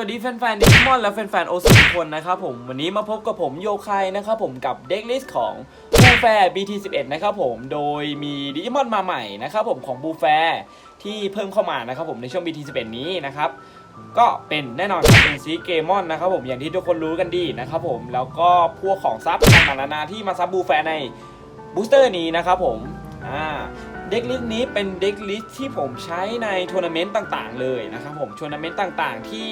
วัสดีแฟนๆดิจิมอนและแฟนๆโอซีทุกคนนะครับผมวันนี้มาพบกับผมโยคายนะครับผมกับเด็กลิสของบูแฟร์ BT11 นะครับผมโดยมีดิจิมอนมาใหม่นะครับผมของบูแฟร์ที่เพิ่มเข้ามานะครับผมในช่วง BT11 นี้นะครับก็เป็นแน่นอนครับเป็นซีเกมอนนะครับผมอย่างที่ทุกคนรู้กันดีนะครับผมแล้วก็พวกของซับต่างๆนานาที่มาซับบูแฟร์ในบูสเตอร์นี้นะครับผมอ่า เด็กลิสต์นี้เป็นเด็กลิสต์ที่ผมใช้ในทัวร์นาเมนต์ต่างๆ เลยนะครับผมทัวร์นาเมนต์ต่างๆ ที่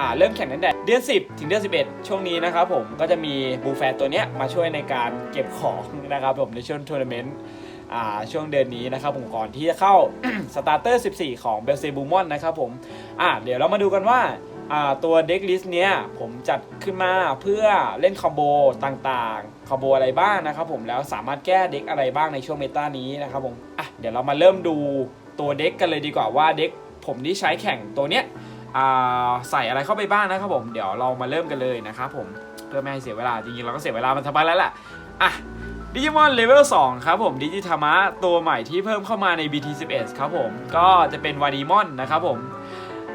อ่าเริ่มแข่งตั้งแต่เดือน 10 ถึงเดือน 11 ช่วงนี้นะครับผมก็จะมีบูแฟร์ตัวเนี้ยมาช่วยในการเก็บของนะครับผมในช่วงทัวร์นาเมนต์อ่าช่วงเดือนนี้นะครับผมก่อนที่จะเข้าสตาร์เตอร์ 14 ของเบลเซบูมอนนะครับผมอ่าเดี๋ยวเรามาดูกันว่า ตัวเด็กลิสต์เนี้ยผมจัดขึ้นมาเพื่อเล่นคอมโบต่างๆ คอมโบอะไรบ้างนะครับผมแล้วสามารถแก้เด็กอะไรบ้างในช่วงเมตานี้นะครับผมอะเดี๋ยวเรามาเริ่มดูตัวเด็กกันเลยดีกว่าว่าเด็กผมที่ใช้แข่งตัวเนี้ยใส่อะไรเข้าไปบ้างนะครับผมเดี๋ยวเรามาเริ่มกันเลยนะครับผมเพื่อไม่ให้เสียเวลาจริงๆเราก็เสียเวลามันทำไปแล้วแหละอะดิจิมอนเลเวล2ครับผมดิจิทามะตัวใหม่ที่เพิ่มเข้ามาใน BT11 ครับผมก็จะเป็นวานิมอนนะครับผม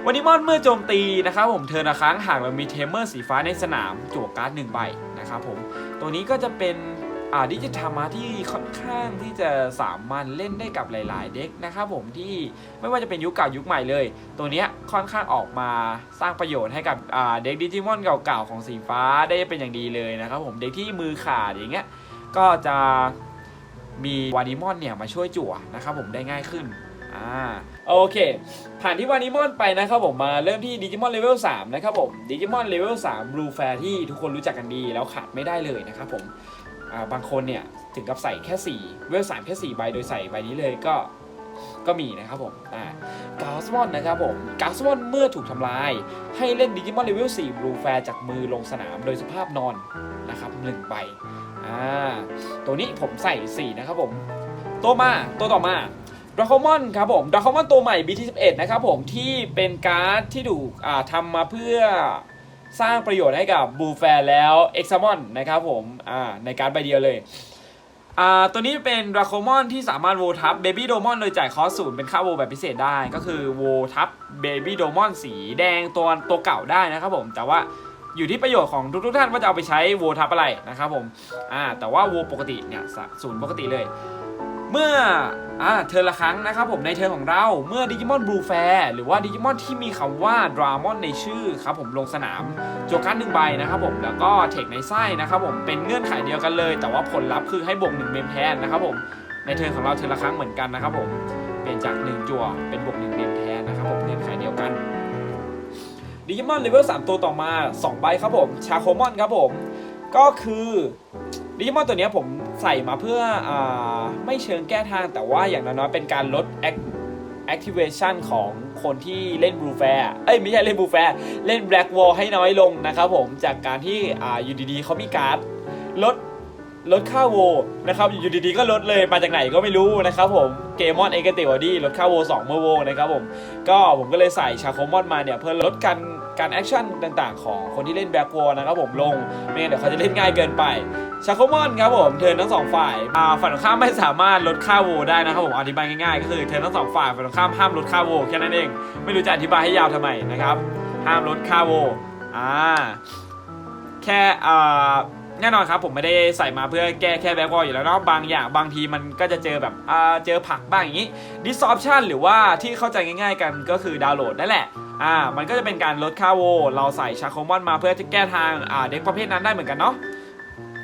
วันนี้มอนเมื่อโจมตีนะครับผมเทิร์นะครั้งหากเรามีเทมเมอร์สีฟ้าในสนามจั่วการ์ดหนึ่งใบนะครับผมตัวนี้ก็จะเป็นอ่าดิจิทามาที่ค่อนข้างที่จะสามารถเล่นได้กับหลาย ๆ เด็กนะครับผมที่ไม่ว่าจะเป็นยุคเก่ายุคใหม่เลย ตัวนี้ค่อนข้างออกมาสร้างประโยชน์ให้กับอ่าเด็กดิจิมอนเก่า ๆ ของสีฟ้าได้เป็นอย่างดีเลยนะครับผมเด็กที่มือขาดอย่างเงี้ยก็จะมีวานิมอนเนี่ยมาช่วยจั่วนะครับผมได้ง่ายขึ้น อ่าโอเค ผ่านที่วานิมอนไปนะครับผมมาเริ่มที่ดิจิมอนเลเวล3นะครับผมดิจิมอนเลเวล3บลูแฟร์ที่ทุกคนรู้จักกันดีแล้วขาดไม่ได้เลยนะครับผมาบางคนเนี่ยถึงกับใส่แค่4เวล3แค่4ใบโดยใส่ใบนี้เลยก็ก็มีนะครับผมอ่ากาสมอนนะครับผมกาสมอนเมื่อถูกทำลาย ให้เล่นดิจิมอนเลเวล4บลูแฟร์จากมือลงสนามโดยสภาพนอนนะครับ1ใบอ่าตัวนี้ผมใส่ 4 นะครับผม ตัวมาตัวต่อมา ดราคอมอนครับผมดราคอมอนตัวใหม่ BT11 นะครับผมที่เป็นการ์ดที่ถูกทำมาเพื่อสร้างประโยชน์ให้กับบูแฟร์แล้วเอ็กซามอนนะครับผมในการ์ดใบเดียวเลยตัวนี้เป็นดราคอมอนที่สามารถโวทับเบบี้โดมอนโดยจ่ายคอสูนเป็นค่าโวแบบพิเศษได้ก็คือโวทับเบบี้โดมอนสีแดงตัวตัวเก่าได้นะครับผมแต่ว่าอยู่ที่ประโยชน์ของทุกๆท่านว่าจะเอาไปใช้โวทับอะไรนะครับผมอ่าแต่ว่าโวปกติเนี่ยศูนย์ปกติเลย เมื่ออ่าเทิร์นละครั้งนะครับผมในเทิร์นของเราเมื่อดิจิมอนบลูแฟร์หรือว่าดิจิมอนที่มีคำว่าดรามอนในชื่อครับผมลงสนามโจกันหนึ่งใบนะครับผมแล้วก็เทคในไส้นะครับผมเป็นเงื่อนไขเดียวกันเลย แต่ว่าผลลัพธ์คือให้บวกหนึ่งเมมแทนนะครับผมในเทิร์นของเราเทิร์นละครั้งเหมือนกันนะครับผมเปลี่ยนจาก 1 จั่วเป็นบวก1เมมแทนนะครับผมเงื่อนไขเดียวกันดิจิมอนเลเวล3ตัวต่อมา2ใบครับผมชาโคมอนครับผมก็คือดิจิมอนตัวนี้ผม ใส่มาเพื่ออไม่เชิงแก้ทางแต่ว่าอย่างน้อยๆเป็นการลด activation ของคนที่เล่นบลูแฟร์เอ้ยไม่ใช่เล่นบลูแฟร์เล่นแบล็กวอลให้น้อยลงนะครับผมจากการที่ออยู่ดีๆเขามีการ์ดลด ลดค่าโวนะครับอยู่ดีๆก็ลดเลยมาจากไหนก็ไม่รู้นะครับผมเกมอนเอกเตวดี้ลดค่าโว2เมื่อโวนะครับผมก็ผมก็เลยใส่ชาโคมอนมาเนี่ยเพื่อลดการการแอคชั่นต่างๆ ของคนที่เล่นแบ็กวอลนะครับผมลงไม่งั้นเดี๋ยวเขาจะเล่นง่ายเกินไปชาโคมอนครับผมเทินทั้งสองฝ่ายฝ่ายตรงข้ามไม่สามารถลดค่าโวได้นะครับผมอธิบายง่ายๆ ก็คือเทินทั้งสองฝ่ายฝ่ายตรงข้ามห้ามลดค่าโวแค่นั้นเอง ไม่รู้จะอธิบายให้ยาวทำไมนะครับห้ามลดค่าโวอ่าแค่อ่า แน่นอนครับผมไม่ได้ใส่มาเพื่อแก้แค่แบ็กวอลอยู่แล้วเนาะบางอย่างบางทีมันก็จะเจอแบบอ่าเจอผักบ้างอย่างนี้ disruption หรือว่าที่เข้าใจง่าย ๆ กันก็คือดาวน์โหลดนั่นแหละอ่ามันก็จะเป็นการลดค่าโวเราใส่ชาโคมอนมาเพื่อจะแก้ทางอ่าเด็กประเภทนั้นได้เหมือนกันเนาะ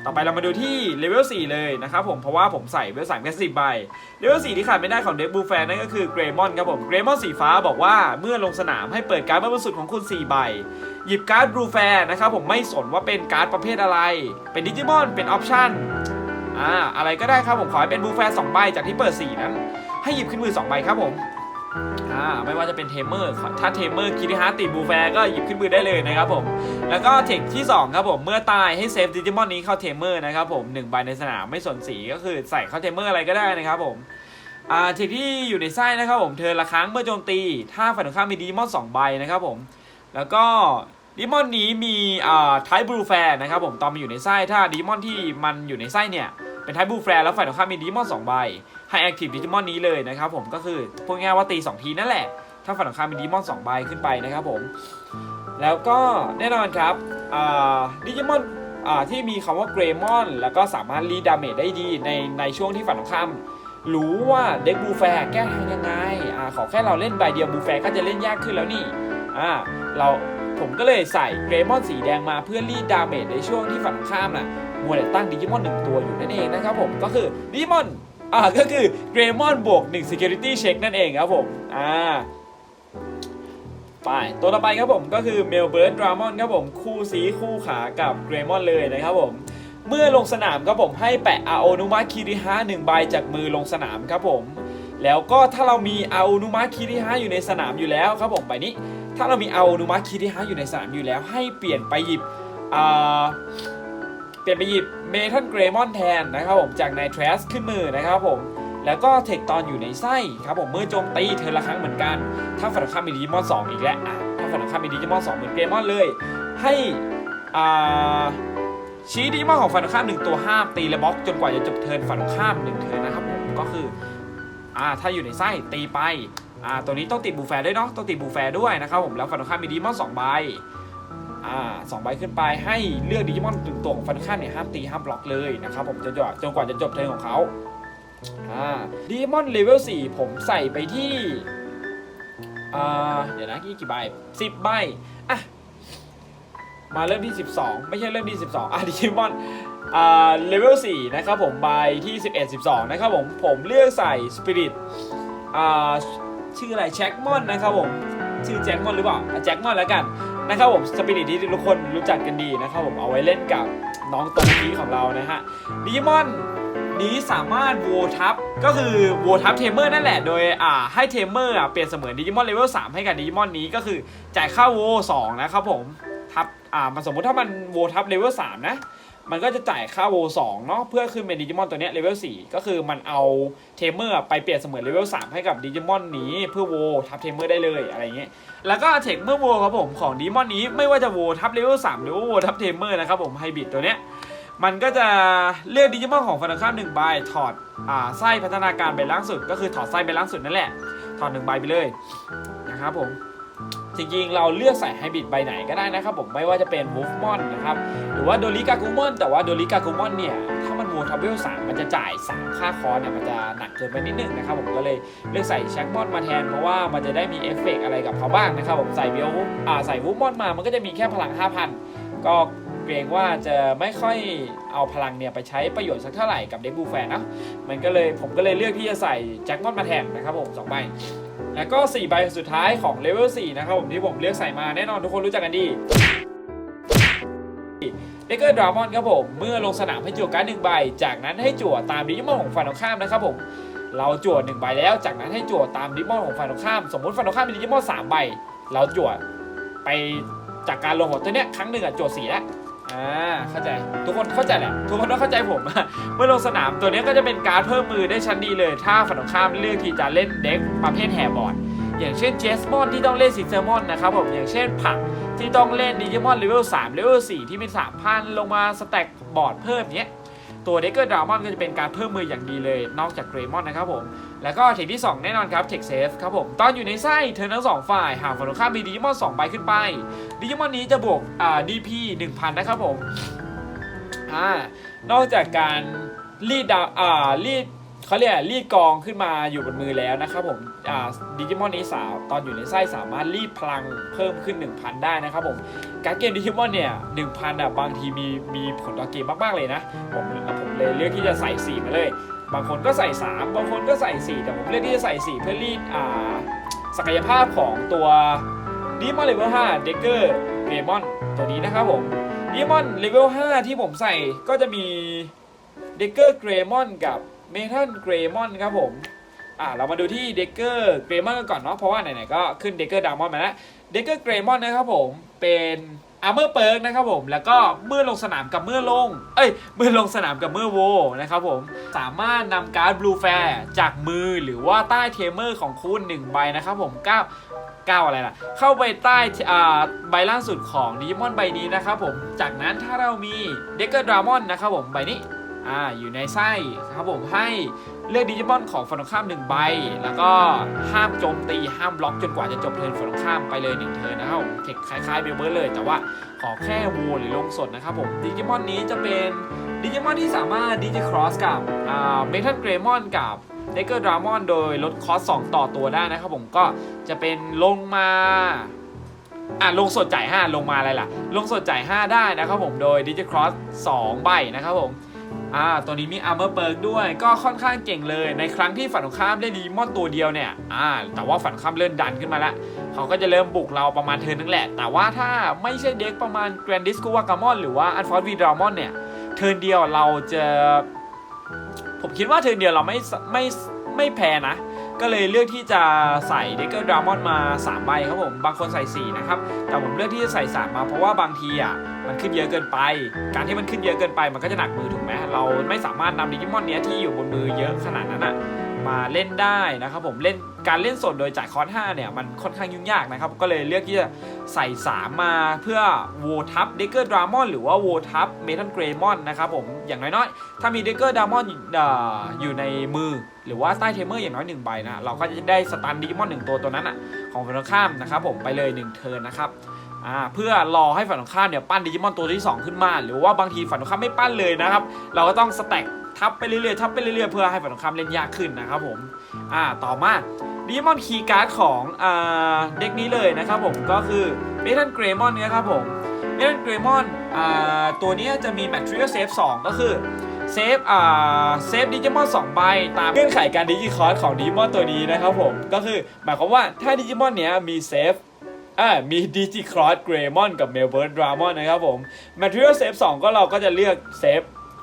ต่อไปเรามาดูที่เลเวล4เลยนะครับผมเพราะว่าผมใส่เลเวล3แค่10ใบเลเวล4ที่ขาดไม่ได้ของเด็กบูแฟนนั่นก็คือเกรมอนครับผมเกรมอนสีฟ้าบอกว่าเมื่อลงสนามให้เปิดการ์ดบรรสุดของคุณ 4 ใบ หยิบการ์ดบลูแฟร์นะครับผมไม่สนว่าเป็นการ์ดประเภทอะไร เป็นดิจิมอนเป็นออปชั่นอ่าอะไรก็ได้ครับผมขอให้เป็นบลูแฟร์2ใบจากที่เปิด4นั้น ให้หยิบขึ้นมือ2ใบครับผมอ่าไม่ว่าจะเป็นเทมเมอร์ถ้าเทมเมอร์คิริฮาติดบูแฟร์ก็หยิบขึ้นมือได้เลยนะครับผมแล้วก็เทคที่ 2 ครับผมเมื่อตายให้เซฟดิจิมอนนี้เข้าเทมเมอร์นะครับผม1ใบในสนามไม่สนสีก็คือใส่เข้าเทมเมอร์อะไรก็ได้นะครับผมอ่าเทคที่อยู่ในไส้นะครับผมเธอละครั้งเมื่อโจมตี ถ้าฝ่ายตรงข้ามมีดิจิมอน2ใบนะครับผมแล้วก็ ดิจิมอนนี้มีอ่าไทบลูแฟร์นะครับผมตอนมันอยู่ในไส้ถ้าดิจิมอนที่มันอยู่ในไส้เนี่ยเป็นไทบลูแฟร์แล้วฝ่ายตรงข้ามมีดิจิมอน2ใบให้แอคทีฟดิจิมอนนี้เลยนะครับผมก็คือพูดง่ายว่าตี 2 ทีนั่นแหละ ถ้าฝั่งตรงข้ามมีดิจิมอน2ใบขึ้นไปนะครับผมแล้วก็แน่นอนครับดิจิมอนที่มีคำว่าเกรมอน แล้วก็สามารถรีดาเมจได้ดีในในช่วงที่ฝั่งตรงข้ามรู้ว่าเด็กบูแฟร์แก้ทางยังไงอ่าขอแค่เราเล่นใบเดียวบูแฟร์ก็จะเล่นยากขึ้นแล้วนี่อ่าเรา ผมก็เลยใส่เกรมอนสีแดงมาเพื่อรีดดาเมจในช่วงที่ฝั่งข้ามน่ะมัวแต่ตั้งดิจิมอนหนึ่งตัวอยู่นั่นเองนะครับผมก็คือดิจิมอนอ่าก็คือเกรมอนบวก1 security check นั่นเองครับผมอ่าไปตัวต่อไปครับผมก็คือเมลเบิร์ดดรามอนครับผมคู่ซีคู่ขากับเกรมอนเลยนะครับผมเมื่อลงสนามครับผมให้แปะอาโอนุมะคิริฮะหนึ่งใบจากมือลงสนามครับผม แล้วก็ถ้าเรามีอาโอนุมะคิริฮะอยู่ในสนามอยู่แล้วครับผมใบนี้ ถ้าเรามีเอานุมะคิริฮะอยู่ในสนามอยู่แล้ว ให้เปลี่ยนไปหยิบเปลี่ยนไปหยิบเมทัลเกรมอนแทนนะครับผมจากในทรสขึ้นมือนะครับผมแล้วก็เทคตอนอยู่ในไส้ครับผมเมื่อโจมตีเธอละครั้งเหมือนกัน ถ้าฝั่งข้ามมีดิจิมอน2อีกแล้วถ้าฝั่งข้ามมีดิจิมอน2เหมือนเกรมอนเลย ให้ชี้ดิจิมอนของฝั่งข้ามหนึ่งตัวห้ามตีและบล็อกจนกว่าจะจบเทิร์นฝั่งข้ามหนึ่งเทิร์นนะครับผมก็คืออถ้าอยู่ในไส้ตีไป อ่าตัวนี้ต้องติดบูแฟร์ด้วยเนาะต้องติดบูแฟร์ด้วยนะครับผมแล้วฝั่งตรงข้ามมีดิจิมอน2ใบอ่าสองใบขึ้นไปให้เลือกดิจิมอนหนึ่งตัวงฝั่งตรงข้ามเนี่ยห้ามตีห้ามบล็อกเลยนะครับผมจนกว่าจนกว่าจะจบเทิร์นของเขาอ่าดีมอนเลเวล4ผมใส่ไปที่อ่าเดี๋ยวนะกี่กี่ใบ10ใบอะมาเริ่มที่ 12 ไม่ใช่เริ่มที่ 12อะดีมอนอ่าเลเวล4นะครับผมใบที่ 11 12 นะครับผมผมเลือกใส่สปิริตอ่า ชื่ออะไรแจ็คมอนนะครับผมชื่อแจ็คมอนหรือเปล่าแจ็คมอนแล้วกันนะครับผมสปิริตที่ทุกคนรู้จักกันดีนะครับผมเอาไว้เล่นกับน้องตรงนี้ของเรานะฮะดิจิมอนนี้สามารถโวทับก็คือโวทับเทมเมอร์นั่นแหละ โดยอ่าให้เทมเมอร์อะเปลี่ยนเสมือนดิจิมอนเลเวล3ให้กับดิจิมอนนี้ก็คือจ่ายค่าโว2นะครับผมทับอ่ามันสมมุติถ้ามันโวทับเลเวล3นะ มันก็จะจ่ายค่าโว2เนาะเพื่อขึ้นเป็นดิจิมอนตัวนี้เลเวล4ก็คือมันเอาเทมเมอร์ไปเปลี่ยนเสมือนเลเวล3ให้กับดิจิมอนนี้เพื่อโวทับเทมเมอร์ได้เลยอะไรเงี้ยแล้วก็เทคเมื่อโวครับผมของดิจิมอนนี้ไม่ว่าจะโวทับเลเวล3หรือว่าโวทับเทมเมอร์นะครับผมไฮบริดตัวเนี้ยมันก็จะเลือกดิจิมอนของฟันตรงข้ามหนึ่งใบถอดอ่าไส้พัฒนาการไปล่างสุด ก็คือถอดไส้ไปล่างสุดนั่นแหละถอดหนึ่งใบไปเลยนะครับผม จริงๆ เราเลือกใส่ไฮบริดใบไหนก็ได้นะครับผมไม่ว่าจะเป็นวูฟมอนนะครับหรือว่าโดริกากูมอนแต่ว่าโดริกากูมอนเนี่ยถ้ามันโวทับเวลสามมันจะจ่าย 3 ค่าคอร์เนี่ยมันจะหนักเกินไปนิดนึงนะครับผมก็เลยเลือกใส่แช็กมอนมาแทนเพราะว่ามันจะได้มีเอฟเฟกต์อะไรกับเขาบ้างนะครับผมใส่เวลอ่าใส่วูฟมอนมามันก็จะมีแค่พลัง 5,000 ก็เกรงว่าจะไม่ค่อยเอาพลังเนี่ยไปใช้ประโยชน์สักเท่าไหร่กับเด็กบูแฟนนะมันก็เลยผมก็เลยเลือกที่จะใส่แจ็คมอนมาแทนนะครับผมสองใบ แล้วก็4ใบสุดท้ายของเลเวล4นะครับผมที่ผมเลือกใส่มาแน่นอนทุกคนรู้จักกันดีเดกเกอร์ดรามอนครับผม เมื่อลงสนามให้จั่วการ์ดหนึ่งใบ จากนั้นให้จั่วตามดิจิมอนของฝ่ายตรงข้ามนะครับผม เราจั่วหนึ่งใบแล้ว จากนั้นให้จั่วตามดิจิมอนของฝ่ายตรงข้าม สมมติฝ่ายตรงข้ามมีดิจิมอนสามใบ เราจั่วไปจากการลงของตัวเนี้ยครั้งหนึ่งอะจั่วสี่แล้ว อ่าเข้าใจทุกคนเข้าใจแหละทุกคนต้องเข้าใจผมเมื่อลงสนามตัวนี้ก็จะเป็นการเพิ่มมือได้ชั้นดีเลย ถ้าฝั่งตรงข้ามเลือกที่จะเล่นเด็กประเภทแฮร์บอร์ดอย่างเช่นเจสมอนที่ต้องเล่นซิเซอร์มอนนะครับผมอย่างเช่นผักที่ต้องเล่นดิจิมอนเลเวล3เลเวล4ที่เป็น3,000ลงมาสแต็กบอร์ดเพิ่มเนี้ยตัวเด็กเกอร์ดรามอนก็จะเป็นการเพิ่มมืออย่างดีเลย นอกจากเกรมอนนะครับผม แล้วก็เทคที่ 2 แน่นอนครับเทคเซฟครับผม ตอนอยู่ในไส้เธอทั้งสองฝ่ายหากฝั่งตรงข้ามมีดิจิมอน2ใบขึ้นไป ดิจิมอนนี้จะบวกอ่า DP 1000นนะครับผมอ่านอกจากการรีดดาวอ่ารีดเขาเรียกรีดกองขึ้นมาอยู่บนมือแล้วนะครับผมอ่าดิจิมอนนี้สาวตอนอยู่ในไส้สามารถรีดพลังเพิ่มขึ้น 1,000 ได้นะครับผมการเกมดิจิมอนเนี่ย1,000อะบางทีมีมีผลต่อเกมมากๆเลยนะผมผมเลยเลือกที่จะใส่4มาเลย บางคนก็ใส่ 3 บางคนก็ใส่ 4 แต่ผมเลือกที่จะใส่ 4 เพื่อรีดอ่าศักยภาพของตัวดิมอนเลเวล5เดกเกอร์เกรมอนตัวนี้นะครับผมดิมอนเลเวล5ที่ผมใส่ก็จะมีเดกเกอร์เกรมอนกับเมทัลเกรมอนครับผมอ่าเรามาดูที่เดกเกอร์เกรมอนกันก่อนเนาะเพราะว่าไหนๆก็ขึ้นเดกเกอร์ดามอนมาแล้วเดกเกอร์เกรมอนนะครับผมเป็น อาเมอร์เปิร์กนะครับผมแล้วก็เมื่อลงสนามกับเมื่อลง เอ้ยเมื่อลงสนามกับเมื่อโวนะครับผมสามารถนำการ์ดบลูแฟร์จากมือหรือว่าใต้เทมเมอร์ของคุณหนึ่งใบนะครับผมก้าก้าวอะไรล่ะ เข้าไปใต้อ่าใบล่างสุดของดิจิมอนใบนี้นะครับผมจากนั้นถ้าเรามีเด็กเกอร์ดรามอนนะครับผมใบนี้อ่าอยู่ในไส้ครับผมให้ เลือกดิจิมอนของฝั่งตรงข้ามหนึ่งใบ แล้วก็ห้ามโจมตีห้ามบล็อกจนกว่าจะจบเทิร์นฝั่งตรงข้ามไปเลยหนึ่งเทิร์นนะครับผมเทคคล้ายๆเบลเบิร์เลย แต่ว่าขอแค่วูหรือลงสดนะครับผมดิจิมอนนี้จะเป็นดิจิมอนที่สามารถดิจิครอสกับเมทัลเกรมอนกับเดกเกอร์ดรามอนโดยลดคอส2ต่อตัวได้นะครับผมก็จะเป็นลงมาอะลงสดจ่าย 5 ลงมาอะไรล่ะ ลงสดจ่าย 5 ได้นะครับผมโดย d i g i c r o s s 2ใบนะครับผม อ่าตัวนี้มี Armor Perk ด้วยก็ค่อนข้างเก่งเลยในครั้งที่ฝันตรงข้ามเล่นดีมอนตัวเดียวเนี่ยอ่าแต่ว่าฝันข้ามเริ่มดันขึ้นมาแล้วเขาก็จะเริ่มบุกเราประมาณเทินนนึงแหละ แต่ว่าถ้าไม่ใช่เด็กประมาณ Grand d i s c o w a g a m o n หรือว่า Unforced v d r a m o n เนี่ยเทินเดียวเราจะ ผมคิดว่าเทินเดียวเราไม่ไม่ไม่แพ้นะ ก็เลยเลือกที่จะใส่เดกเกอร์ดรามอนมา3ใบครับผมบางคนใส่4นะครับแต่ผมเลือกที่จะใส่3มาเพราะว่าบางทีอะมันขึ้นเยอะเกินไป การที่มันขึ้นเยอะเกินไปมันก็จะหนักมือถูกไหมเราไม่สามารถนำดิจิมอนเนี้ยที่อยู่บนมือเยอะขนาดนั้นอะ มาเล่นได้นะครับผมเล่นการเล่นสดโดยจ่ายคอร์ส5เนี่ยมันค่อนข้างยุ่งยากนะครับ ก็เลยเลือกที่จะใส่ 3 มาเพื่อโวทับเดกเกอร์ดรามอนหรือว่าโวทับเมทัลเกรมอนนะครับผมอย่างน้อยๆ ถ้ามีเดกเกอร์ดรามอนอยู่ในมือ หรือว่าใต้เทมเมอร์อย่างน้อยหนึ่งใบนะเราก็จะได้สตันดิจิมอนหนึ่งตัวตัวนั้นอะของฝั่งตรงข้ามนะครับผมไปเลย1เทิร์นนะครับเพื่อรอให้ฝั่งตรงข้ามเนี่ยปั้นดิจิมอนตัวที่ 2 ขึ้นมา หรือว่าบางทีฝั่งตรงข้ามไม่ปั้นเลยนะครับ เราก็ต้องสแต็ก ทับไปเรื่อยๆทับไปเรื่อยๆเพื่อให้ฝั่งตรงข้ามเล่นยากขึ้นนะครับผมอ่าต่อมาดิมอนคีย์การ์ดของอ่าเด็กนี้เลยนะครับผมก็คือเมทัลเกรมอนเนี่ยครับผมเมทัลเกรมอนอ่าตัวนี้จะมีแมทริอ l เซฟ2ก็คือเซฟอ่าเซฟดิจิมอน2ใบตามเงื่อนไขการดิจิคอร์สของดิจิมอนตัวนี้นะครับผมก็คือหมายความว่าถ้าดิจิมอนเนี้ยมีเซฟอ่ามีดิจิครอสเกรมอนกับเมลเบิร์ดดรามอนนะครับผม Material Save 2ก็เราก็จะเลือกเซฟ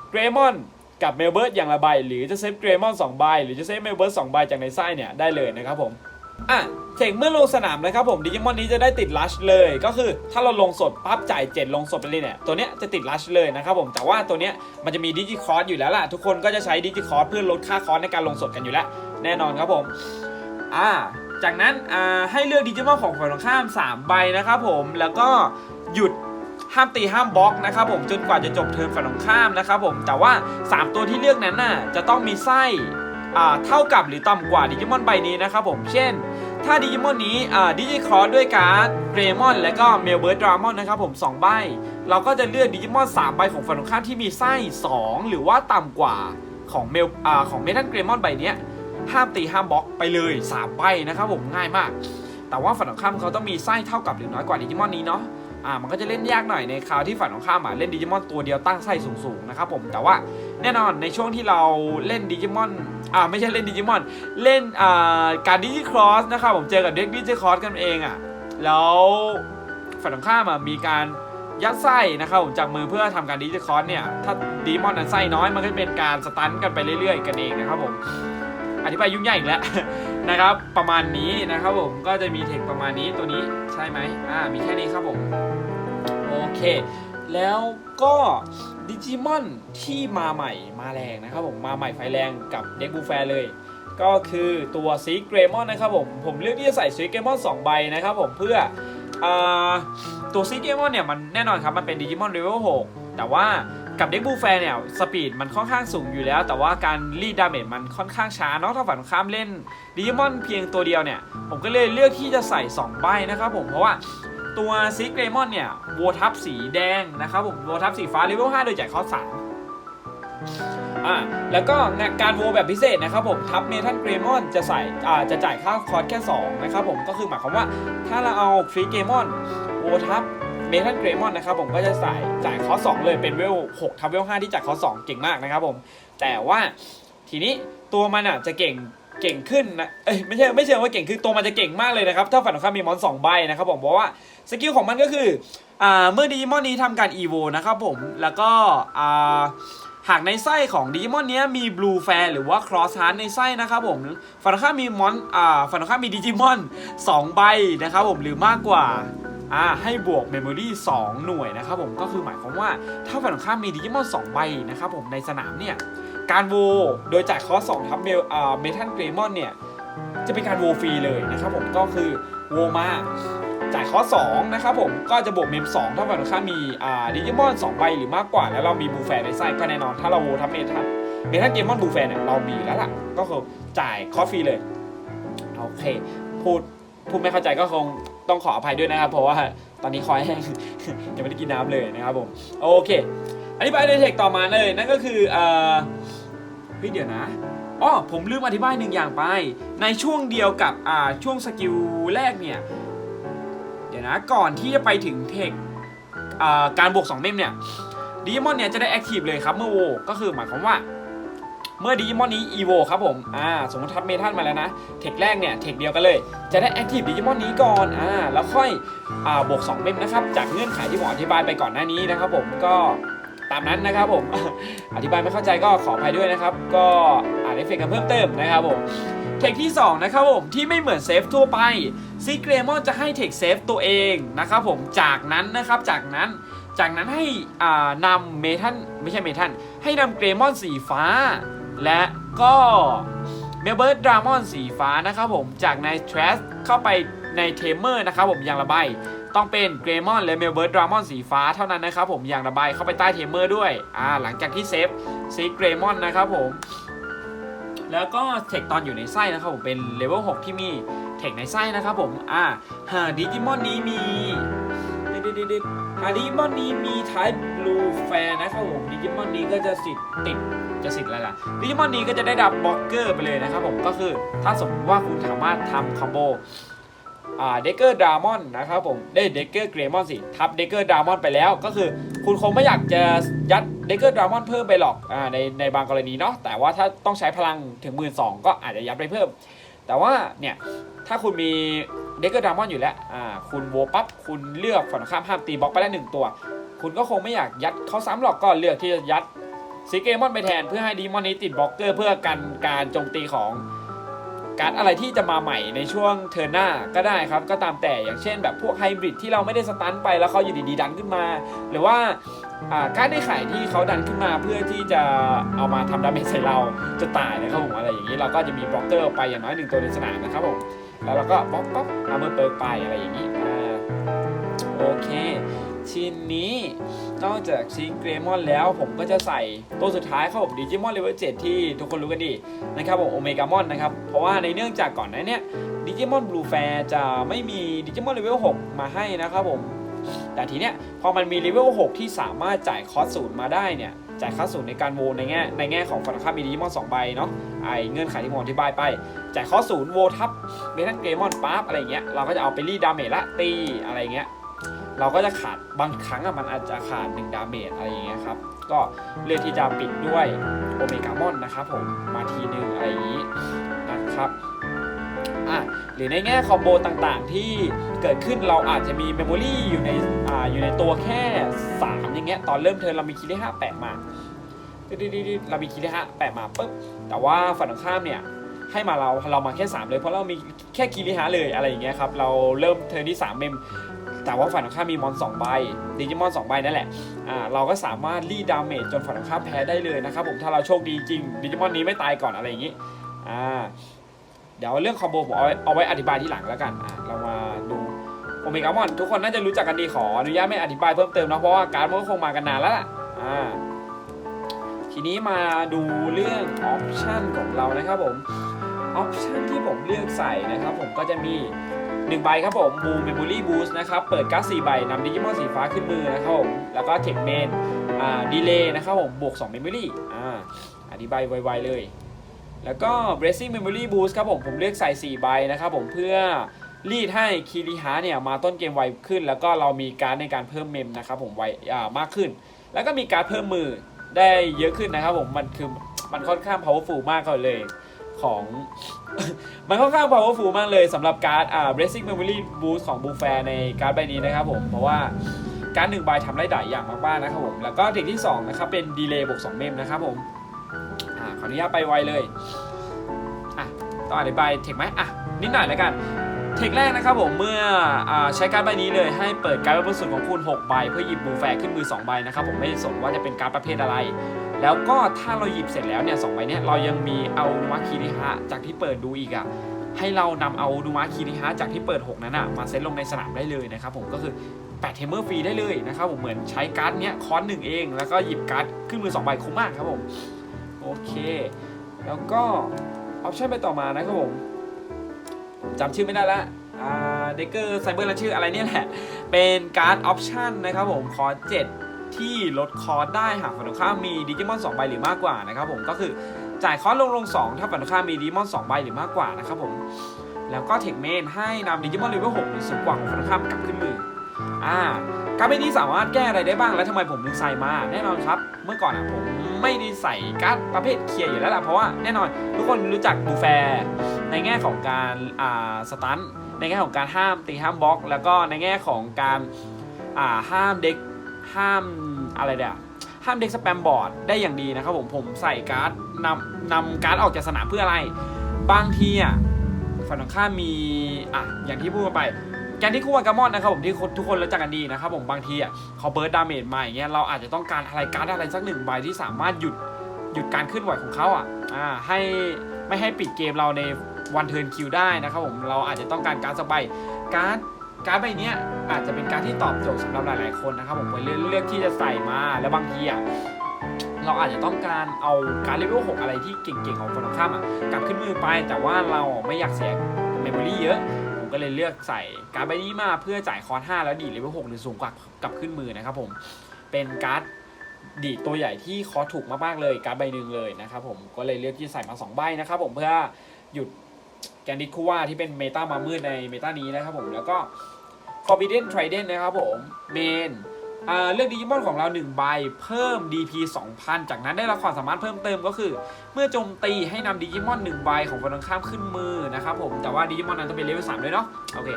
เกรมอน กับเมลเบิร์ดอย่างละใบหรือจะเซฟเกรมอน2ใบหรือจะเซฟเมลเบิร์ด2ใบจากในไส้เนี่ยได้เลยนะครับผมอะเทคเมื่อลงสนามนะครับผมดิจิมอนนี้จะได้ติดลัชเลย ก็คือถ้าเราลงสดปั๊บจ่าย7ลงสดไปเลยเนี่ยตัวเนี้ยจะติดลัชเลยนะครับผมแต่ว่าตัวเนี้ยมันจะมีดิจิคอร์สอยู่แล้วล่ะ ทุกคนก็จะใช้ดิจิคอร์สเพื่อลดค่าคอร์สในการลงสดกันอยู่แล้ว แน่นอนครับผมอ่าจากนั้นอ่าให้เลือกดิจิมอนของฝั่งตรงข้าม 3 ใบนะครับผมแล้วก็หยุด ห้ามตีห้ามบล็อกนะครับผมจนกว่าจะจบเทิร์นฝั่งตรงข้ามนะครับผมแต่ว่า 3 ตัวที่เลือกนั้นน่ะจะต้องมีไส้อ่าเท่ากับหรือต่ำกว่าดิจิมอนใบนี้นะครับผมเช่น ถ้าดิจิมอนนี้ดิจิคอร์ด้วยการ์ดเกรมอน และก็เมลเบิร์ดดรามอนนะครับผม2ใบ เราก็จะเลือกดิจิมอน3ใบของฝั่งตรงข้ามที่มีไส้ 2 หรือว่าต่ำกว่าของเมลของเมทัลเกรมอนใบนี้ห้ามตีห้ามบล็อกไปเลย3ใบนะครับผมง่ายมาก แต่ว่าฝั่งตรงข้ามเขาต้องมีไส้เท่ากับหรือน้อยกว่าดิจิมอนนี้เนาะ อ่ามันก็จะเล่นยากหน่อยในคราวที่ฝั่งตรงข้ามอะเล่นดิจิมอนตัวเดียวตั้งไส้สูงๆนะครับผมแต่ว่าแน่นอนในช่วงที่เราเล่นดิจิมอนอ่าไม่ใช่เล่นดิจิมอนเล่นอ่าการดิจิครอสนะครับผมเจอกับเด็กดิจิครอสกันเองอะแล้วฝั่งตรงข้ามอะมีการยัดไส้นะครับผมจากมือเพื่อทำการดิจิครอสเนี่ยถ้าดิจิมอนนั้นไส้น้อยมันก็จะเป็นการสตันกันไปเรื่อยๆ กันเองนะครับผมอธิบายยุ่งยากอีกแล้วนะครับ ประมาณนี้นะครับผมก็จะมีเทคประมาณนี้ตัวนี้ใช่ไหมอ่ามีแค่นี้ครับผม เค แล้วก็ดิจิมอนที่มาใหม่มาแรงนะครับผมมาใหม่ไฟแรงกับเด็กบูแฟร์เลย ก็คือตัวซีเกรมอนนะครับผม ผมเลือกที่จะใส่ซีเกรมอน2ใบนะครับผมเพื่ออตัวซีเกรมอนเนี่ยมันแน่นอนครับมันเป็นดิจิมอนเลเวล6แต่ว่ากับเด็กบูแฟร์เนี่ย สปีดมันค่อนข้างสูงอยู่แล้ว แต่ว่าการรีดดาเมจมันค่อนข้างช้าเนาะถ้าฝั่งตรงข้ามเล่นดิจิมอนเพียงตัวเดียวเนี่ย ผมก็เลยเลือกที่จะใส่ 2 ใบนะครับผมเพราะว่า ตัวซิกเรมอนเนี่ยโวทับสีแดงนะครับผมโวทับสีฟ้าเลเวล5โดยจ่ายคอร์ส3อ่าแล้วก็งานการโวแบบพิเศษนะครับผมทับเมทัลเกรมอนจะใส่อ่าจะจ่ายค่าคอร์สแค่2นะครับผมก็คือหมายความว่าถ้าเราเอาฟรีเกรมอนโวทับเมทัลเกรมอนนะครับผมก็จะใส่จ่ายคอร์สเลยเป็นเวล6ทับเวล5ที่จ่ายคอร์สเก่งมากนะครับผมแต่ว่าทีนี้ตัวมันอะจะเก่ง เก่งขึ้นนะ เอ้ยไม่ใช่ไม่ใช่ว่าเก่งขึ้นตัวมันจะเก่งมากเลยนะครับ ถ้าฝั่งตรงข้ามมีมอนสองใบนะครับผมเพราะว่าสกิลของมันก็คืออ่าเมื่อดิจิมอนนี้ทำการอีโวนะครับผมแล้วก็อ่าหากในไส้ของดิจิมอนนี้มีบลูแฟร์หรือว่าครอสฮาร์ดในไส้นะครับผมฝั่งตรงข้ามมีมอนอ่าฝั่งตรงข้ามมีดิจิมอน2ใบนะครับผมหรือมากกว่าอ่าให้บวกเมมโมรี่2หน่วยนะครับผมก็คือหมายความว่าถ้าฝั่งตรงข้ามมีดิจิมอน2ใบนะครับผมในสนามเนี่ย การโวโดยจ่ายคอร์ส2ทับเมลเมทัลเกรมอนเนี่ยจะเป็นการโวฟรีเลยนะครับผมก็คือโวมาจ่ายคอสองนะครับผมก็จะบวกเมม2ถ้าฝั่งตรงข้ามีดิจิมอน2ใบหรือมากกว่า แล้วเรามีบูแฟในไส้ก็แน่นอน ถ้าเราโวทับเมทันเมทันเกมมอนบูแฟเนี่ยเรามีแล้วล่ะ ก็คือจ่ายคอฟฟรีเลยโอเคพูดพูดไม่เข้าใจก็คงต้องขออภัยด้วยนะครับ เพราะว่าตอนนี้คอยแห้งยังไม่ได้กินน้ำเลยนะครับผมโอเค อธิบายในเทคต่อมาเลยนั่นก็คือเอ่อเฮ้ยเดี๋ยวนะอ๋อผมลืมอธิบายหนึ่งอย่างไป ในช่วงเดียวกับอ่าช่วงสกิลแรกเนี่ย เดี๋ยวนะก่อนที่จะไปถึงเทคอ่าการบวก2เมมเนี่ยดิจิมอนเนี่ยจะได้แอคทีฟเลยครับเมื่อโวก็คือหมายความว่าเมื่อดิจิมอนนี้อีโวครับผม อ่า สมมติทับเมทัลมาแล้วนะ เทคแรกเนี่ย เทคเดียวกันเลย จะได้แอคทีฟดิจิมอนนี้ก่อน อ่า แล้วค่อย อ่า บวก 2 เมมนะครับ จากเงื่อนไขที่ผมอธิบายไปก่อนหน้านี้นะครับผม ก็ ตามนั้นนะครับผม อธิบายไม่เข้าใจก็ขออภัยด้วยนะครับ ก็อ่านเอฟเฟกต์กันเพิ่มเติมนะครับผม เทคที่ 2 นะครับผม ที่ไม่เหมือนเซฟทั่วไปซีเกรมอนจะให้เทคเซฟตัวเองนะครับผม จากนั้นนะครับ จากนั้น จากนั้นให้นำเมทัลไม่ใช่เมทัลให้นำเกรมอนสีฟ้า และก็เมลเบิร์ดดรามอนสีฟ้านะครับผม จากในทรัสเข้าไปในเทมเมอร์นะครับผมอย่างละใบ ต้องเป็นเกรมอนและเมลเบิร์ดดรามอนสีฟ้าเท่านั้นนะครับผมอย่างละใบเข้าไปใต้เทมเมอร์ด้วยอ่าหลังจากที่เซฟซีเกรมอนนะครับผมแล้วก็เทคตอนอยู่ในไส้นะครับผมเป็นเลเวล6ที่มีเทคในไส้นะครับผมอ่าหาดิจิมอนนี้มีดิดๆๆหาดิจิมอนนี้มี type blue fair นะครับผมดิจิมอนนี้ก็จะสิทธิ์ติดจะสิทธิ์อะไรล่ะดิจิมอนนี้ก็จะได้ดับบล็อกเกอร์ไปเลยนะครับผมก็คือถ้าสมมติว่าคุณสามารถทำคอมโบ อ่าเดกเกอร์ดรามอนนะครับผมได้เดกเกอร์เกรมอนสิทับเดกเกอร์ดรามอนไปแล้ว ก็คือคุณคงไม่อยากจะยัดเดกเกอร์ดรามอนเพิ่มไปหรอกอ่าในในบางกรณีเนาะแต่ว่าถ้าต้องใช้พลังถึงหมื่นสองก็อาจจะยัดไปเพิ่ม แต่ว่าเนี่ยถ้าคุณมีเดกเกอร์ดรามอนอยู่แล้วอ่าคุณโวปั๊บคุณเลือกฝั่งข้ามห้ามตีบล็อกไปแล้วหนึ่งตัว คุณก็คงไม่อยากยัดเขาซ้ำหรอกก็เลือกที่จะยัดซีเกมอนไปแทนเพื่อให้ดีมอนนี้ติดบล็อกเกอร์เพื่อกันการโจมตีของ การดอะไรที่จะมาใหม่ในช่วงเทอร์หน้าก็ได้ครับ ก็ตามแต่อย่างเช่น แบบพวกไฮบริดที่เราไม่ได้สตันไปแล้วเขาอยู่ดีๆดันขึ้นมา หรือว่าการดในขายที่เขาดันขึ้นมาเพื่อที่จะเอามาทำดาเมจใส่เราจะตายนะครับผมอะไรอย่างนี้เราก็จะมีบล็อกเกอร์ไปอย่างน้อยหนึ่งตัวในสนามนะครับผมแล้วเราก็บล็อกป๊อปเอามือเปิดไปอะไรอย่างนี้อโอเค ทีนี้ นอกจากซิงเกรมอนแล้วผมก็จะใส่ตัวสุดท้ายครับผมดิจิมอนเลเวล7ที่ทุกคนรู้กันดีนะครับผมโอเมกามอนนะครับ เพราะว่าในเนื่องจากก่อนหน้าเนี้ยดิจิมอนบลูแฟร์จะไม่มีดิจิมอนเลเวล6มาให้นะครับผม แต่ทีเนี้ยพอมันมีเลเวล6ที่สามารถจ่ายคอสศูนย์มาได้เนี่ยจ่ายค่าศูนย์ในการโวในแง่ในแง่ของฝั่งตรงข้ามีดิจิมอน2ใบเนาะไอเงื่อนไขที่ผมอธิบายไป จ่ายคอสศูนย์โวทับเมทัลเกรมอนปั๊บอะไรเงี้ยเราก็จะเอาไปรีดดาเมจละตีอะไรเงี้ย เราก็จะขาดบางครั้งอะมันอาจจะขาด1ดาเมจอะไรอย่างเงี้ยครับก็เลือกที่จะปิดด้วยโอเมกามอนนะครับผมมาทีหนึ่งอะไรอย่างนี้นะครับอะหรือในแง่คอมโบต่างๆที่เกิดขึ้นเราอาจจะมีเมมโมรี่อยู่ในอ่าอยู่ในตัวแค่ 3 อย่างเงี้ยตอนเริ่มเทิร์นเรามีคีย์ได้5แปะมาดิดๆๆเรามีคีย์ได้5แปะมาปุ๊บแต่ว่าฝั่งตรงข้ามเนี่ยให้มาเราเรามาแค่ 3 เลยเพราะเรามีแค่คีริฮะเลยอะไรอย่างเงี้ยครับเราเริ่มเทิร์นที่ 3 เมม แต่ว่าฝั่งตรงข้ามมีมอน2ใบดิจิมอน2ใบนั่นแหละอ่าเราก็สามารถรีดดาเมจจนฝั่งตรงข้ามแพ้ได้เลยนะครับผมถ้าเราโชคดีจริงดิจิมอนนี้ไม่ตายก่อนอะไรอย่างงี้อ่าเดี๋ยวเรื่องคอมโบผมเอาไว้เอาไว้อธิบายที่หลังแล้วกันอ่าเรามาดูโอเมก้ามอนทุกคนน่าจะรู้จักกันดีขออนุญาตไม่อธิบายเพิ่มเติมนะเพราะว่าการดมันก็คงมากันนานแล้วล่ะอ่าทีนี้มาดูเรื่องออปชันของเรานะครับผมออปชันที่ผมเลือกใส่นะครับผมก็จะมี 1ใบครับผมบูมเมมโมรี่บูสต์นะครับ เปิดการ์ด4ใบนำดิจิมอนสีฟ้าขึ้นมือนะครับผม แล้วก็เทคเมนอ่าดีเลย์นะครับผมบวก2 Memory อ่าอธิบายไวๆเลย แล้วก็ Bracing Memory Boost ครับผม ผมเลือกใส่ 4 ใบนะครับผมเพื่อรีดให้คีริฮาเนี่ยมาต้นเกมไวขึ้น แล้วก็เรามีการในการเพิ่มเมมนะครับผมไวอ่ามากขึ้น แล้วก็มีการเพิ่มมือได้เยอะขึ้นนะครับผมมันคือมันค่อนข้าง powerful มากเลย ของ มันค่อนข้าง powerful มากเลยสำหรับการ์ดอ่า Bracing Memory Boost ของ b ูแฟร์ในการ์ดใบนี้นะครับผมเพราะว่าการดหนึ่งใบทำได้หลายอย่างมากๆนะครับผมแล้วก็เทคที่2นะครับเป็นดีเลย์บวก2เมมนะครับผมอ่าขออนุญาตไปไวเลยอะต้องอธิบายเทคไหมอะนิดหน่อยแล้วกันเทคแรกนะครับผมเมื่ออใช้การ์ดใบนี้เลยให้เปิดการ์ดบนสุดของคุณ 6 ใบ เพื่อหยิบบูแฟร์ขึ้นมือ 2 ใบนะครับผมไม่สนว่าจะเป็นการ์ดประเภทอะไร แล้วก็ถ้าเราหยิบเสร็จแล้วเนี่ยสองใบเนี่ยเรายังมีเอามาคีริฮะจากที่เปิดดูอีกอะให้เรานำเอาดูมาคีริฮะจากที่เปิด 6 นั้นอะมาเซตลงในสนามได้เลยนะครับผมก็คือ8เทมเมอร์ฟรีได้เลยนะครับผมเหมือนใช้การ์ดเนี้ยคอนหนึ่งเอง แล้วก็หยิบการ์ดขึ้นมือ2ใบคุ้มมากครับผมโอเค แล้วก็ออปชั่นไปต่อมานะครับผมจำชื่อไม่ได้ละเดกเกอร์ไซเบอร์ละชื่ออะไรเนี่ยแหละ เป็นการ์ดออปชั่นนะครับผมคอร์7 ที่ลดคอร์สได้หากฝั่งตรงข้ามมีดิจิมอน2ใบหรือมากกว่านะครับผมก็คือจ่ายคอร์สลงลง 2 ถ้าฝั่งตรงข้ามมีดิจิมอน2ใบหรือมากกว่านะครับผมแล้วก็เทคเมนให้นำดิจิมอนเลเวล6หรือสูงกว่าของฝั่งตรงข้ามกลับขึ้นมืออ่าการ์ดใบนี้สามารถแก้อะไรได้บ้างและทำไมผมถึงใส่มา แน่นอนครับ เมื่อก่อนอะผมไม่ได้ใส่การ์ดประเภทเคลียร์อยู่แล้วล่ะเพราะว่าแน่นอน ทุกคนรู้จักบูแฟร์ในแง่ของการอ่าสตันในแง่ของการห้ามตีห้ามบล็อก แล้วก็ในแง่ของการอ่าห้ามเด็ก ห้ามอะไรเดียห้ามเด็กสแปมบอร์ดได้อย่างดีนะครับผมผมใส่การ์ดนำนำการ์ดออกจากสนามเพื่ออะไรบางทีอะฝั่งตรงข้ามมีอะอย่างที่พูดไปแกนที่คู่กับกามอนนะครับผมที่ทุกคนรู้จักกันดีนะครับผมบางทีอะเขาเบิร์ดดาเมจมาอย่างเงี้ยเราอาจจะต้องการอะไรการ์ดอะไรสักหนึ่งใบที่สามารถหยุดหยุดการเคลื่อนไหวของเขาอะอ่าให้ไม่ให้ปิดเกมเราในวันเทิร์นคิวได้นะครับผมเราอาจจะต้องการการดสกใบการ์ด การ์ดใบเนี้ยอาจจะเป็นการที่ตอบโจทย์สำหรับหลาย ๆ คนนะครับผมเลือกเลือกที่จะใส่มาแล้วบางทีอะเราอาจจะต้องการเอาการเลเวล6อะไรที่เก่ง ๆ ของคนตรงข้ามอะกลับขึ้นมือไป แต่ว่าเราไม่อยากเสียเมมโมรี่เยอะผมก็เลยเลือกใส่การ์ดใบนี้มาเพื่อจ่ายคอร์ส5แล้วดีเลเวล6หรือสูงกว่ากลับขึ้นมือนะครับผมเป็นการ์ดดีตัวใหญ่ที่คอสถูกมากๆเลยการดใบหนึ่งเลยนะครับผมก็เลยเลือกที่ใส่มา 2 ใบนะครับผมเพื่อหยุดแกนดิคูว่าที่เป็นเมตามามืดในเมตานี้นะครับผมแล้วก็ Forbidden Trident นะครับผมเมนเลือกดิจิมอนของเรา1ใบเพิ่ม DP 2,000 จากนั้นได้รับความสามารถเพิ่มเติมก็คือ เมื่อโจมตีให้นำดิจิมอน1ใบของคนตรงข้ามขึ้นมือนะครับผมแต่ว่าดิจิมอนนั้นต้องเป็นเลเวล3ด้วยเนาะโอเค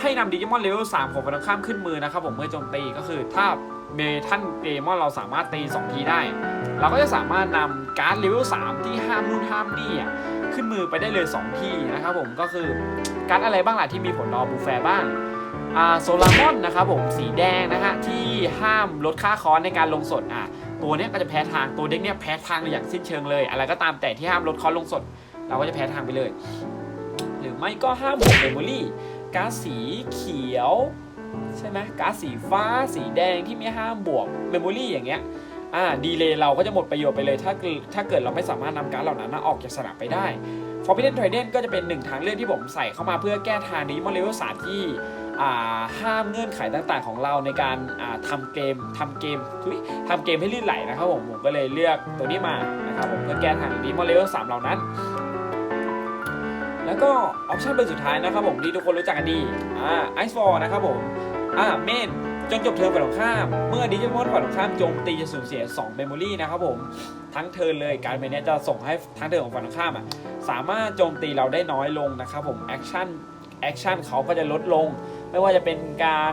ให้นำดิจิมอนเลเวล3ของคนตรงข้ามขึ้นมือนะครับผมเมื่อโจมตีก็คือถ้าเมทันเกมอนเราสามารถตี 2 ทีได้ เราก็จะสามารถนำการ์ดเลเวล3ที่ห้ามนู่นห้ามนี่ขึ้นมือไปได้เลย 2 ทีนะครับผมก็คือการ์ดอะไรบ้างล่ะที่มีผลรอบูแฟร์บ้าง โซลามอนนะครับผมสีแดงนะฮะที่ห้ามลดค่าคอนในการลงสดอะตัวเนี้ยก็จะแพ้ทางตัวเด็กเนี้ยแพ้ทางอย่างสิ้นเชิงเลย อะไรก็ตามแต่ที่ห้ามลดคอนลงสด เราก็จะแพ้ทางไปเลย หรือไม่ก็ห้ามบวกเมมโมรี่การ์ดสีเขียวใช่ไหมก๊าซสีฟ้าสีแดงที่ไม่ห้ามบวกเมมโมรี่อย่างเงี้ยอ่าดีเลยเราก็จะหมดประโยชน์ไปเลย ถ้าเกิดถ้าเกิดเราไม่สามารถนำการ์ดเหล่านั้นออกจากสนามไปได้ Forbidden Trident ก็จะเป็นหนึ่งทางเลือกที่ผมใส่เข้ามาเพื่อแก้ทางนี้มอลเลเวลสามที่ ห้ามเงื่อนไขต่างๆ ของเราในการอ่าทำเกมทำเกมทุยทำเกมให้ลื่นไหลนะครับผมผมก็เลยเลือกตัวนี้มานะครับผมเพื่อแก้ทางนี้มอลเลเวลสามเหล่านั้น แล้วก็ออปชันเป็นสุดท้ายนะครับผมที่ทุกคนรู้จักกันดีอ่าไอซ์ฟอร์นะครับผมอ่าเมนจนจบเทิร์นฝ่ายตรงข้าม เมื่อดิจิมอนฝ่ายตรงข้ามโจมตีจะสูญเสีย2เมมโมรีนะครับผมทั้งเทิร์นเลยการเป็นเนี้ยจะส่งให้ทั้งเทิร์นของฝ่ายตรงข้ามอะสามารถโจมตีเราได้น้อยลงนะครับผมแอคชั่นแอคชั่นเขาก็จะลดลง ไม่ว่าจะเป็นการ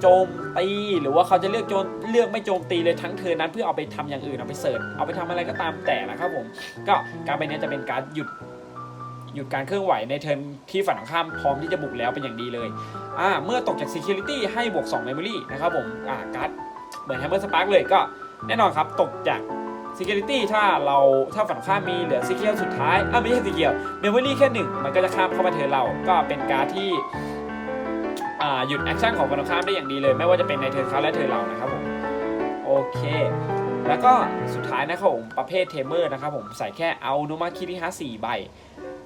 โจมตีหรือว่าเขาจะเลือกโจมเลือกไม่โจมตีเลยทั้งเทิร์นนั้นเพื่อเอาไปทำอย่างอื่นเอาไปเสิร์ชเอาไปทำอะไรก็ตามแต่นะครับผมก็การเป็นเนี้ยจะเป็นการหยุดหยุดการเคลื่อนไหวในเทิร์นที่ฝั่งข้ามพร้อมที่จะบุกแล้วเป็นอย่างดีเลยอ่าเมื่อตกจาก Security ให้บวก2 Memory นะครับผมอ่าการ์ดเหมือน Hammer Spark เลยก็แน่นอนครับตกจาก Security ถ้าเราถ้าฝั่งข้ามมีเหลือ Secure สุดท้ายอ่าไม่ใช่ Secure Memory แค่หนึ่งมันก็จะข้ามเข้ามาเทิร์นเราก็เป็นการ์ดที่ หยุดแอคชั่นของฝั่งตรงข้ามได้อย่างดีเลย ไม่ว่าจะเป็นในเทิร์นเขาและเทิร์นเรานะครับผมโอเค แล้วก็สุดท้ายนะครับผมประเภทเทมเมอร์นะครับผมใส่แค่เอาโนมาคิริฮะสี่ใบ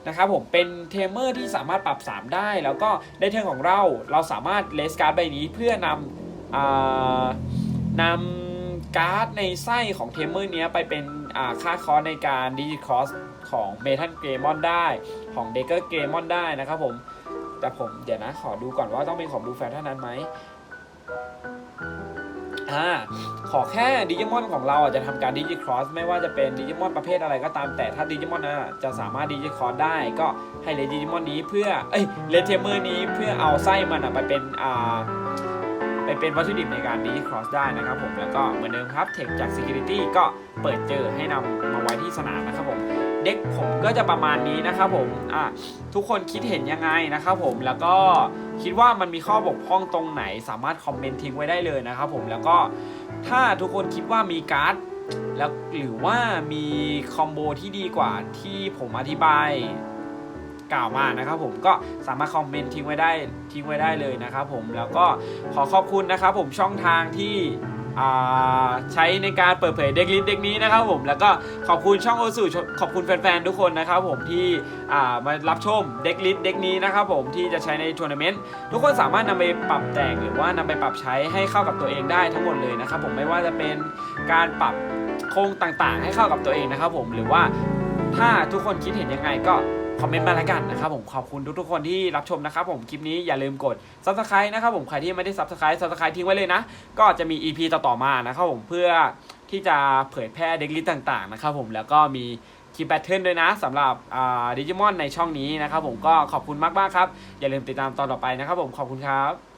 นะครับผมเป็นเทมเมอร์ที่สามารถปรับ 3 ได้ แล้วก็ในเทิร์นของเราเราสามารถเลสการ์ดใบนี้เพื่อนำอานำการ์ดในไส้ของเทมเมอร์นี้ไปเป็นค่าคอสในการดิจิคอสของเมทัลเกรมอนได้ ของเดเกอร์เกรมอนได้นะครับผม แต่ผมเดี๋ยวนะขอดูก่อนว่าต้องเป็นของบูแฟนเท่านั้นไหมอ่าขอแค่ดิจิมอนของเราอะจะทำการดิจิครอสไม่ว่าจะเป็นดิจิมอนประเภทอะไรก็ตามแต่ถ้าดิจิมอนน่ะจะสามารถดิจิครอสได้ก็ให้เลดิจิมอนนี้เพื่อเอ้ยเลเทมเมอร์นี้เพื่อเอาไส้มันอะไปเป็นอ่าไปเป็นวัตถุดิบในการดิจิครอสได้นะครับผมแล้วก็เหมือนเดิมครับเทคจาก Security ก็เปิดเจอให้นำมาไว้ที่สนามนะครับผม เด็กผมก็จะประมาณนี้นะครับผมอะทุกคนคิดเห็นยังไงนะครับผมแล้วก็คิดว่ามันมีข้อบกพร่องตรงไหน สามารถคอมเมนต์ทิ้งไว้ได้เลยนะครับผมแล้วก็ถ้าทุกคนคิดว่ามีการ์ดแล้วหรือว่ามีคอมโบที่ดีกว่าที่ผมอธิบายกล่าวมานะครับผมก็สามารถคอมเมนต์ทิ้งไว้ได้ทิ้งไว้ได้เลยนะครับผมแล้วก็ขอขอบคุณนะครับผมช่องทางที่ ใช้ในการเปิดเผยเด็กลิสเด็กนี้นะครับผมแล้วก็ขอบคุณช่องโอสุขอบคุณแฟนๆทุกคนนะครับผมที่มารับชมเด็กลิสเด็กนี้นะครับผมที่จะใช้ในทัวร์นาเมนต์ทุกคนสามารถนำไปปรับแต่งหรือว่านำไปปรับใช้ให้เข้ากับตัวเองได้ทั้งหมดเลยนะครับผมไม่ว่าจะเป็นการปรับโครงต่างๆ ให้เข้ากับตัวเองนะครับผมหรือว่าถ้าทุกคนคิดเห็นยังไงก็ คอมเมนต์มาแล้วกันนะครับผมขอบคุณทุกๆคนที่รับชมนะครับผมคลิปนี้อย่าลืมกด subscribe นะครับผมใครที่ไม่ได้ subscribe subscribe ทิ้งไว้เลยนะ ก็จะมี EP ต่อๆมานะครับผมเพื่อที่จะเผยแพร่เด็กลิสต์ต่าง ๆ นะครับผมแล้วก็มีคลิปแบทเทิลด้วยนะสำหรับดิจิมอนในช่องนี้นะครับผมก็ขอบคุณมากๆครับ อย่าลืมติดตามตอนต่อไปนะครับผมขอบคุณครับ